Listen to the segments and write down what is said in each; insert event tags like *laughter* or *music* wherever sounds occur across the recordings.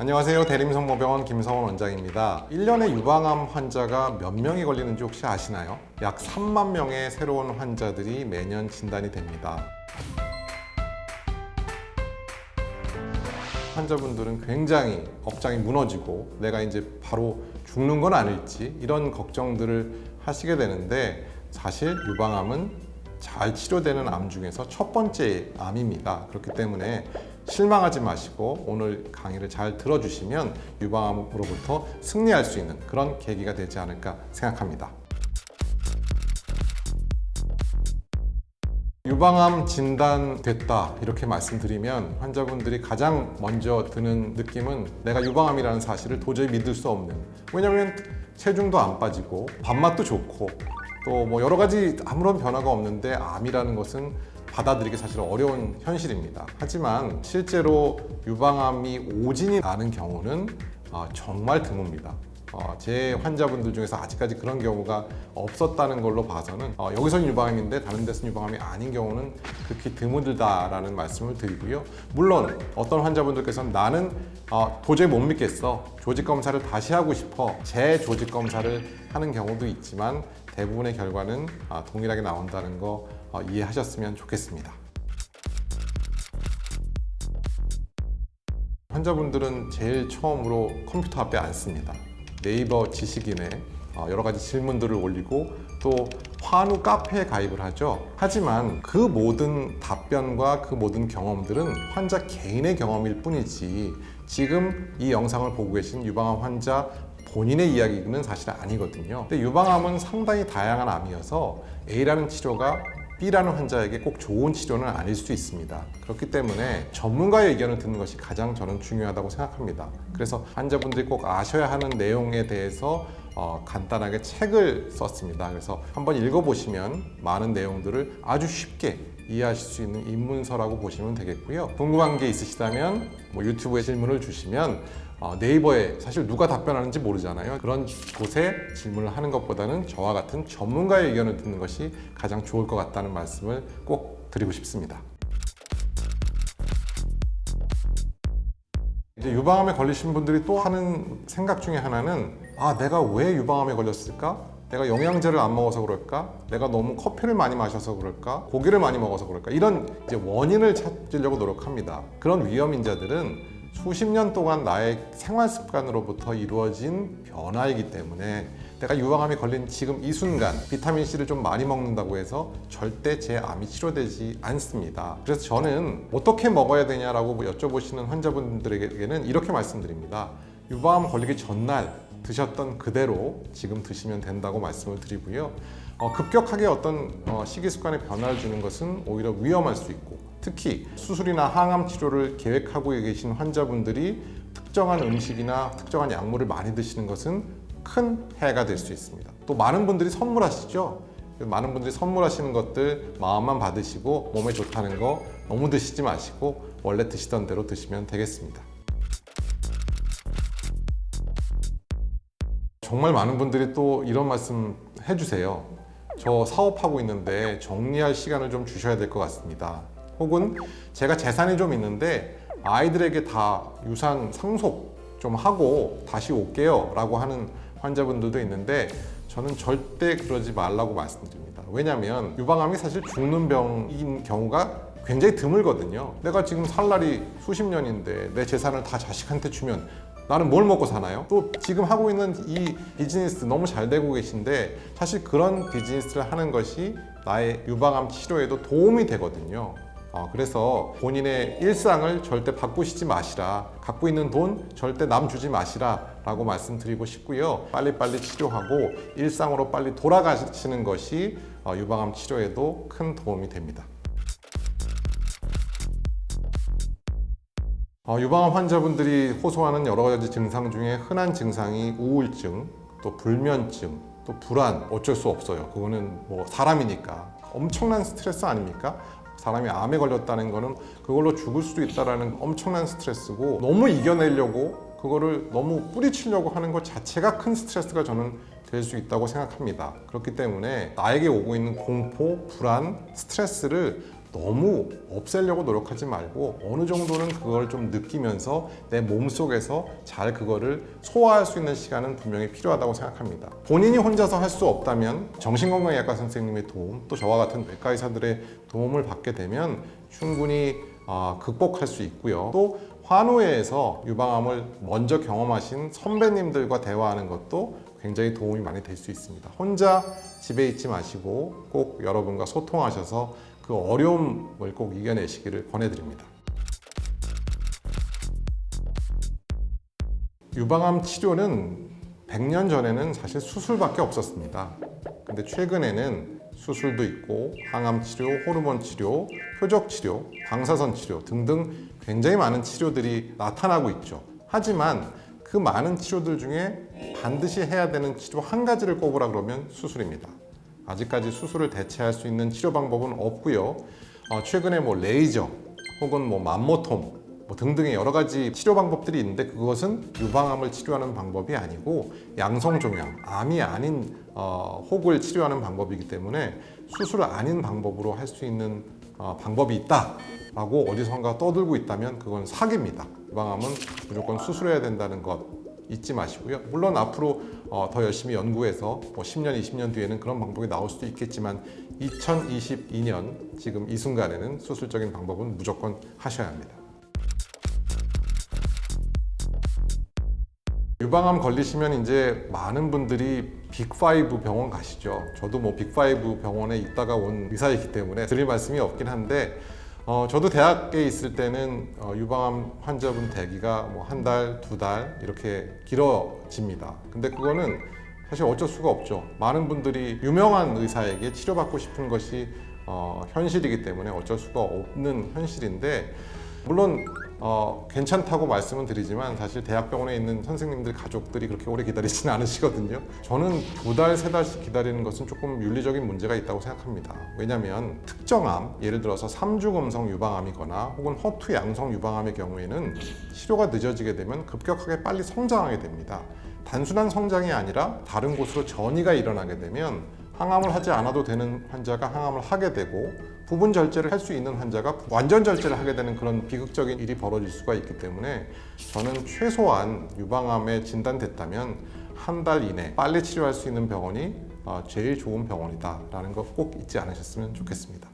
안녕하세요. 대림성모병원 김성원 원장입니다. 1년에 유방암 환자가 몇 명이 걸리는지 혹시 아시나요? 약 3만 명의 새로운 환자들이 매년 진단이 됩니다. 환자분들은 굉장히 업장이 무너지고 내가 이제 바로 죽는 건 아닐지 이런 걱정들을 하시게 되는데 사실 유방암은 잘 치료되는 암 중에서 첫 번째 암입니다. 그렇기 때문에 실망하지 마시고 오늘 강의를 잘 들어주시면 유방암으로부터 승리할 수 있는 그런 계기가 되지 않을까 생각합니다. 유방암 진단됐다 이렇게 말씀드리면 환자분들이 가장 먼저 드는 느낌은 내가 유방암이라는 사실을 도저히 믿을 수 없는 왜냐하면 체중도 안 빠지고 밥맛도 좋고 또 뭐 여러 가지 아무런 변화가 없는데 암이라는 것은 받아들이기 사실 어려운 현실입니다. 하지만 실제로 유방암이 오진이 나는 경우는 아, 정말 드뭅니다. 어, 제 환자분들 중에서 아직까지 그런 경우가 없었다는 걸로 봐서는 어, 여기서는 유방암인데 다른 데서는 유방암이 아닌 경우는 극히 드물다라는 말씀을 드리고요. 물론 어떤 환자분들께서는 나는 어, 도저히 못 믿겠어. 조직 검사를 다시 하고 싶어. 재조직 검사를 하는 경우도 있지만 대부분의 결과는 아, 동일하게 나온다는 거 어, 이해하셨으면 좋겠습니다. 환자분들은 제일 처음으로 컴퓨터 앞에 앉습니다. 네이버 지식인에 어, 여러 가지 질문들을 올리고 또 환우 카페에 가입을 하죠. 하지만 그 모든 답변과 그 모든 경험들은 환자 개인의 경험일 뿐이지 지금 이 영상을 보고 계신 유방암 환자 본인의 이야기는 사실 아니거든요. 근데 유방암은 상당히 다양한 암이어서 A라는 치료가 B라는 환자에게 꼭 좋은 치료는 아닐 수 있습니다. 그렇기 때문에 전문가의 의견을 듣는 것이 가장 저는 중요하다고 생각합니다. 그래서 환자분들이 꼭 아셔야 하는 내용에 대해서 어, 간단하게 책을 썼습니다. 그래서 한번 읽어보시면 많은 내용들을 아주 쉽게 이해하실 수 있는 입문서라고 보시면 되겠고요. 궁금한 게 있으시다면 뭐 유튜브에 질문을 주시면 어, 네이버에 사실 누가 답변하는지 모르잖아요. 그런 곳에 질문을 하는 것보다는 저와 같은 전문가의 의견을 듣는 것이 가장 좋을 것 같다는 말씀을 꼭 드리고 싶습니다. 이제 유방암에 걸리신 분들이 또 하는 생각 중에 하나는 아 내가 왜 유방암에 걸렸을까? 내가 영양제를 안 먹어서 그럴까? 내가 너무 커피를 많이 마셔서 그럴까? 고기를 많이 먹어서 그럴까? 이런 이제 원인을 찾으려고 노력합니다. 그런 위험 인자들은 수십 년 동안 나의 생활 습관으로부터 이루어진 변화이기 때문에 내가 유방암이 걸린 지금 이 순간 비타민 C를 좀 많이 먹는다고 해서 절대 제 암이 치료되지 않습니다. 그래서 저는 어떻게 먹어야 되냐라고 여쭤보시는 환자분들에게는 이렇게 말씀드립니다. 유방암 걸리기 전날 드셨던 그대로 지금 드시면 된다고 말씀을 드리고요. 어, 급격하게 어떤 어, 식이 습관에 변화를 주는 것은 오히려 위험할 수 있고 특히 수술이나 항암 치료를 계획하고 계신 환자분들이 특정한 음식이나 특정한 약물을 많이 드시는 것은 큰 해가 될 수 있습니다. 또 많은 분들이 선물하시죠. 많은 분들이 선물하시는 것들 마음만 받으시고 몸에 좋다는 거 너무 드시지 마시고 원래 드시던 대로 드시면 되겠습니다. 정말 많은 분들이 또 이런 말씀 해주세요. 저 사업하고 있는데 정리할 시간을 좀 주셔야 될 것 같습니다. 혹은 제가 재산이 좀 있는데 아이들에게 다 유산 상속 좀 하고 다시 올게요 라고 하는 환자분들도 있는데 저는 절대 그러지 말라고 말씀드립니다. 왜냐하면 유방암이 사실 죽는 병인 경우가 굉장히 드물거든요. 내가 지금 살 날이 수십 년인데 내 재산을 다 자식한테 주면 나는 뭘 먹고 사나요? 또 지금 하고 있는 이 비즈니스 너무 잘 되고 계신데 사실 그런 비즈니스를 하는 것이 나의 유방암 치료에도 도움이 되거든요. 어, 그래서 본인의 일상을 절대 바꾸시지 마시라. 갖고 있는 돈 절대 남 주지 마시라. 라고 말씀드리고 싶고요. 빨리빨리 치료하고 일상으로 빨리 돌아가시는 것이 어, 유방암 치료에도 큰 도움이 됩니다. 유방암 환자분들이 호소하는 여러 가지 증상 중에 흔한 증상이 우울증, 또 불면증, 또 불안, 어쩔 수 없어요. 그거는 뭐 사람이니까. 엄청난 스트레스 아닙니까? 사람이 암에 걸렸다는 거는 그걸로 죽을 수도 있다라는 엄청난 스트레스고 너무 이겨내려고 그거를 너무 뿌리치려고 하는 것 자체가 큰 스트레스가 저는 될 수 있다고 생각합니다. 그렇기 때문에 나에게 오고 있는 공포, 불안, 스트레스를 너무 없애려고 노력하지 말고 어느 정도는 그걸 좀 느끼면서 내 몸속에서 잘 그거를 소화할 수 있는 시간은 분명히 필요하다고 생각합니다. 본인이 혼자서 할 수 없다면 정신건강의학과 선생님의 도움 또 저와 같은 뇌과 의사들의 도움을 받게 되면 충분히 어, 극복할 수 있고요. 또 환우회에서 유방암을 먼저 경험하신 선배님들과 대화하는 것도 굉장히 도움이 많이 될 수 있습니다. 혼자 집에 있지 마시고 꼭 여러분과 소통하셔서 그 어려움을 꼭 이겨내시기를 권해드립니다. 유방암 치료는 100년 전에는 사실 수술밖에 없었습니다. 근데 최근에는 수술도 있고 항암 치료, 호르몬 치료, 표적 치료, 방사선 치료 등등 굉장히 많은 치료들이 나타나고 있죠. 하지만 그 많은 치료들 중에 반드시 해야 되는 치료 한 가지를 꼽으라 그러면 수술입니다. 아직까지 수술을 대체할 수 있는 치료 방법은 없고요. 어, 최근에 뭐 레이저 혹은 뭐 맘모톰 뭐 등등의 여러 가지 치료 방법들이 있는데 그것은 유방암을 치료하는 방법이 아니고 양성종양, 암이 아닌 어, 혹을 치료하는 방법이기 때문에 수술 아닌 방법으로 할 수 있는 어, 방법이 있다라고 어디선가 떠들고 있다면 그건 사기입니다. 유방암은 무조건 수술해야 된다는 것 잊지 마시고요. 물론 앞으로 어, 더 열심히 연구해서 뭐 10년, 20년 뒤에는 그런 방법이 나올 수도 있겠지만 2022년 지금 이 순간에는 수술적인 방법은 무조건 하셔야 합니다. 유방암 걸리시면 이제 많은 분들이 빅5 병원 가시죠. 저도 뭐 빅5 병원에 있다가 온 의사이기 때문에 드릴 말씀이 없긴 한데 어, 저도 대학에 있을 때는 어, 유방암 환자분 대기가 뭐 한 달, 두 달 이렇게 길어집니다. 근데 그거는 사실 어쩔 수가 없죠. 많은 분들이 유명한 의사에게 치료받고 싶은 것이 어, 현실이기 때문에 어쩔 수가 없는 현실인데 물론 어, 괜찮다고 말씀은 드리지만 사실 대학병원에 있는 선생님들 가족들이 그렇게 오래 기다리지는 *laughs* 않으시거든요. 저는 두 달, 세 달씩 기다리는 것은 조금 윤리적인 문제가 있다고 생각합니다. 왜냐하면 특정암, 예를 들어서 삼주금성 유방암이거나 혹은 허투 양성 유방암의 경우에는 치료가 늦어지게 되면 급격하게 빨리 성장하게 됩니다. 단순한 성장이 아니라 다른 곳으로 전이가 일어나게 되면 항암을 하지 않아도 되는 환자가 항암을 하게 되고 부분 절제를 할 수 있는 환자가 완전 절제를 하게 되는 그런 비극적인 일이 벌어질 수가 있기 때문에 저는 최소한 유방암에 진단됐다면 한 달 이내 빨리 치료할 수 있는 병원이 어, 제일 좋은 병원이다라는 거 꼭 잊지 않으셨으면 좋겠습니다.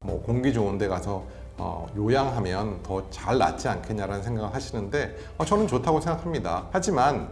뭐 공기 좋은 데 가서 어, 요양하면 더 잘 낫지 않겠냐라는 생각을 하시는데 어, 저는 좋다고 생각합니다. 하지만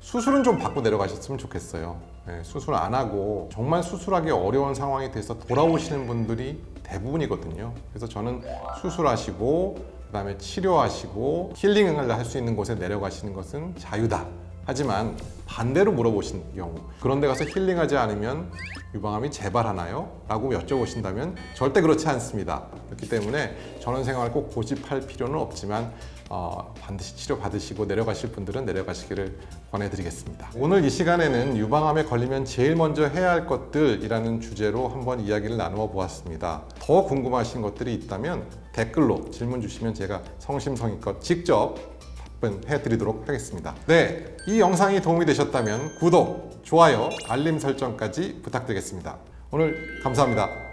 수술은 좀 받고 내려가셨으면 좋겠어요. 네, 수술 안 하고 정말 수술하기 어려운 상황이 돼서 돌아오시는 분들이 대부분이거든요. 그래서 저는 수술하시고 그다음에 치료하시고 힐링을 할 수 있는 곳에 내려가시는 것은 자유다. 하지만 반대로 물어보신 경우 그런 데 가서 힐링하지 않으면 유방암이 재발하나요? 라고 여쭤보신다면 절대 그렇지 않습니다. 그렇기 때문에 전원 생활을 꼭 고집할 필요는 없지만 어, 반드시 치료 받으시고 내려가실 분들은 내려가시기를 권해드리겠습니다. 오늘 이 시간에는 유방암에 걸리면 제일 먼저 해야 할 것들이라는 주제로 한번 이야기를 나누어 보았습니다. 더 궁금하신 것들이 있다면 댓글로 질문 주시면 제가 성심성의껏 직접 답변해 드리도록 하겠습니다. 네, 이 영상이 도움이 되셨다면 구독, 좋아요, 알림 설정까지 부탁드리겠습니다. 오늘 감사합니다.